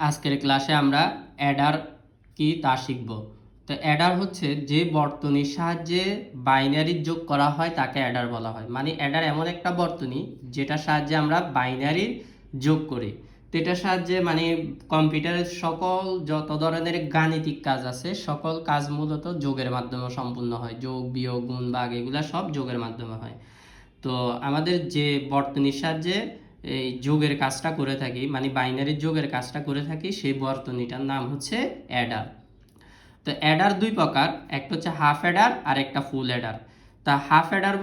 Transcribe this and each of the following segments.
আজকের ক্লাসে আমরা অ্যাডার কি তা শিখব। তো অ্যাডার হচ্ছে যে বর্তনীর সাহায্যে বাইনারি যোগ করা হয় তাকে অ্যাডার বলা হয়। মানে অ্যাডার এমন একটা বর্তনী যেটার সাহায্যে আমরা বাইনারি যোগ করি। তো এটার সাহায্যে মানে কম্পিউটারের সকল যত ধরনের গাণিতিক কাজ আছে, সকল কাজ মূলত যোগের মাধ্যমে সম্পূর্ণ হয়। যোগ, বিয়োগ গুণ বাঘ এগুলা সব যোগের মাধ্যমে হয়। তো আমাদের যে বর্তনীর সাহায্যে এই যোগের কাজটা করে থাকি মানে বাইনারি যোগের কাজটা করে থাকি, সেই বর্তনীটার নাম হচ্ছে অ্যাডার। তো অ্যাডার দুই প্রকার, একটা হচ্ছে হাফ অ্যাডার আর একটা ফুল অ্যাডার। তা হাফ অ্যাডার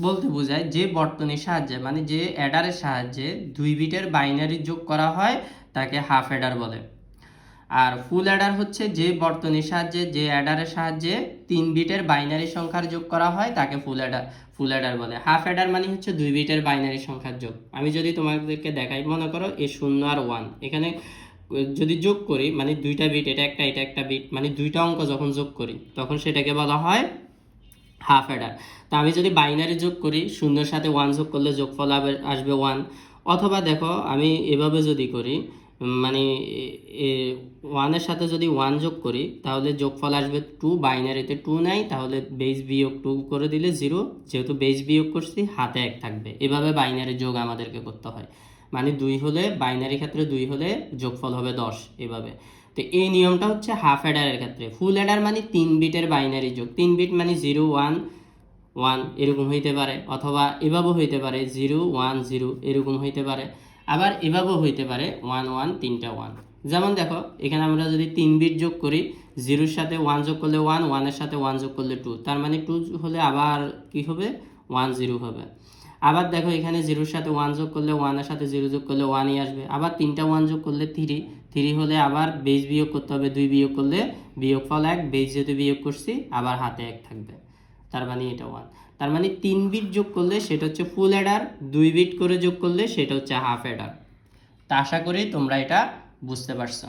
বলতে বোঝায় যে বর্তনীর সাহায্যে মানে যে অ্যাডারের সাহায্যে দুই বিটের বাইনারি যোগ করা হয়, তাকে হাফ অ্যাডার বলে। আর ফুল অ্যাডার হচ্ছে যে বর্তনীর সাহায্যে, যে অ্যাডারের সাহায্যে তিন বিটের বাইনারি সংখ্যার যোগ করা হয়, তাকে ফুল অ্যাডার ফুল অ্যাডার বলে। হাফ অ্যাডার মানে হচ্ছে দুই বিটের বাইনারি সংখ্যার যোগ। আমি যদি তোমাদেরকে দেখাই, মনে করো এ শূন্য আর ওয়ান। এখানে যদি যোগ করি মানে দুইটা বিট, এটা একটা এটা একটা বিট মানে দুইটা অঙ্ক যখন যোগ করি, তখন সেটাকে বলা হয় হাফ অ্যাডার। তা আমি যদি বাইনারি যোগ করি, শূন্যের সাথে ওয়ান যোগ করলে যোগফল আসবে ওয়ান। অথবা দেখো, আমি এভাবে যদি করি মানে ওয়ানের সাথে যদি ওয়ান যোগ করি, তাহলে যোগফল আসবে টু বাইনারিতে টু নাই, তাহলে বেস বিয়োগ টু করে দিলে জিরো যেহেতু বেস বিয়োগ করছি, হাতে এক থাকবে। এভাবে বাইনারি যোগ আমাদেরকে করতে হয়। মানে দুই হলে বাইনারি ক্ষেত্রে দুই হলে যোগফল হবে দশ এভাবে। তো এই নিয়মটা হচ্ছে হাফ অ্যাডারের ক্ষেত্রে। ফুল অ্যাডার মানে তিন বিটের বাইনারি যোগ। তিন বিট মানে জিরো ওয়ান ওয়ান এরকম হইতে পারে। অথবা এভাবেও হইতে পারে জিরো ওয়ান জিরো এরকম হইতে পারে। আবার এভাবেও হইতে পারে ওয়ান ওয়ান তিনটা ওয়ান যেমন দেখো, এখানে আমরা যদি তিন বিট যোগ করি, জিরোর সাথে ওয়ান যোগ করলে ওয়ান ওয়ানের সাথে ওয়ান যোগ করলে টু তার মানে টু হলে আবার কি হবে? ওয়ান জিরো হবে। আবার দেখো, এখানে জিরোর সাথে ওয়ান যোগ করলে ওয়ানের সাথে জিরো যোগ করলে ওয়ানই আসবে। আবার তিনটা ওয়ান যোগ করলে থ্রি থ্রি হলে আবার বেজ বিয়োগ করতে হবে, দুই বিয়োগ করলে বিয়োগফল এক। বেজ যেহেতু বিয়োগ করছি, আবার হাতে এক থাকবে। তার মানে এটা ওয়ান তার মানে তিন বিট যোগ করলে সেটা হচ্ছে ফুল অ্যাডার দুই বিট করে যোগ করলে সেটা হচ্ছে হাফ অ্যাডার তা আশা করি তোমরা এটা বুঝতে পারছ।